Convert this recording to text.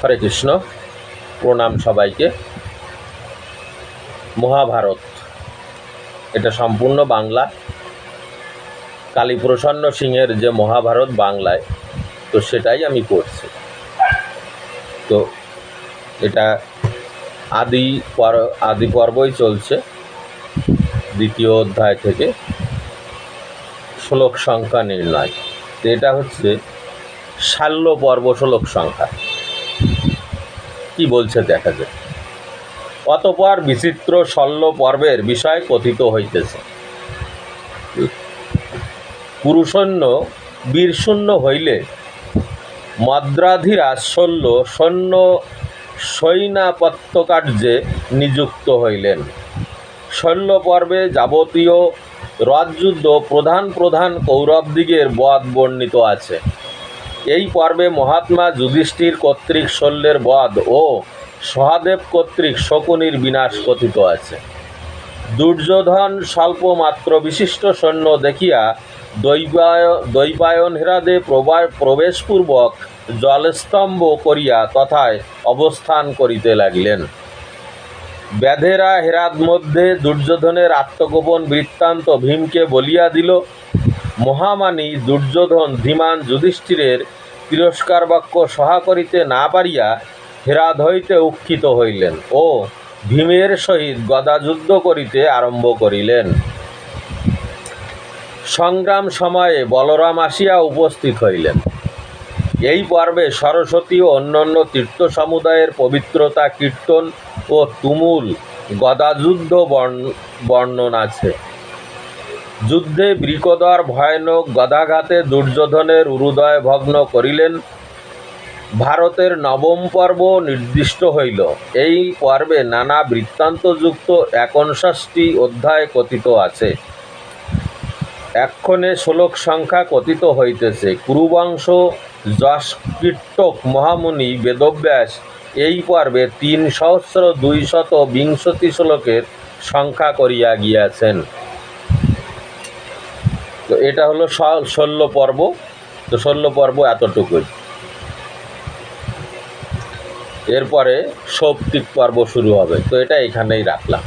হরে কৃষ্ণ, প্রণাম সবাইকে। মহাভারত, এটা সম্পূর্ণ বাংলা। কালীপ্রসন্ন সিংহের যে মহাভারত বাংলায়, তো সেটাই আমি পড়ছি। তো এটা আদি পর, আদি পর্বই চলছে, দ্বিতীয় অধ্যায় থেকে। শ্লোক সংখ্যা নির্ণয়। তো এটা হচ্ছে শাল্য পর্ব শ্লোক সংখ্যা। কি বলছে দেখা যায় অতপর বিচিত্র শল্য পর্বের বিষয় কথিত হইতেছে। পুরুষন্য, বীরশূন্য হইলে মদ্রাধিরাজ শল্য সৈন্য সৈনাপত্যকার্যে নিযুক্ত হইলেন। শল্য পর্বে যাবতীয় রথযুদ্ধ প্রধান প্রধান কৌরবদিগের বধ বর্ণিত আছে। এই পর্বে মহাত্মা যুধিষ্ঠির কর্তৃক শল্যের বধ ও সহাদেব কর্তৃক শকুনির বিনাশ কথিত আছে। দুর্যোধন স্বল্প মাত্র বিশিষ্ট সৈন্য দেখিয়া দৈবায় দৈপায়ন হ্রাদে প্রবা- প্রবেশপূর্বক জলস্তম্ভ করিয়া তথায় অবস্থান করিতে লাগিলেন। ব্যাধেরা হেরাদ মধ্যে দুর্যোধনের আত্মগোপন বৃত্তান্ত ভীমকে বলিয়া দিল মহামানী দুর্যোধন, ধীমান যুধিষ্ঠিরের তিরস্কার বাক্য সহা করিতে না পারিয়া হেরাদ হইতে উক্ষিত হইলেন ও ভীমের সহিত গদাযুদ্ধ করিতে আরম্ভ করিলেন। সংগ্রাম সময়ে বলরাম আসিয়া উপস্থিত হইলেন। এই পর্বে সরস্বতী ও অন্যান্য তীর্থ সমুদায়ের পবিত্রতা, কীর্তন ও তুমুল গদাযুদ্ধ বর্ণ- বর্ণন আছে। যুদ্ধে বৃকদর ভয়ানক গদাঘাতে দুর্যোধনের উরুদয় ভগ্ন করিলেন। ভারতের নবম পর্ব নির্দিষ্ট হইল। এই পর্বে নানা বৃত্তান্তযুক্ত একনষষ্টি অধ্যায় কথিত আছে। এক্ষণে শ্লোক সংখ্যা কথিত হইতেছে। কুরুবংশ, যশকীর্তক মহামুনি বেদব্যাস এই পর্বে তিন সহস্র দুইশত বিংশতি শ্লোকের সংখ্যা করিয়া গিয়াছেন। তো এটা হলো ষোলো পর্ব। তো ষোলো পর্ব এতটুকুই। এরপরে সৌপ্তিক পর্ব শুরু হবে। তো এটা এখানেই রাখলাম।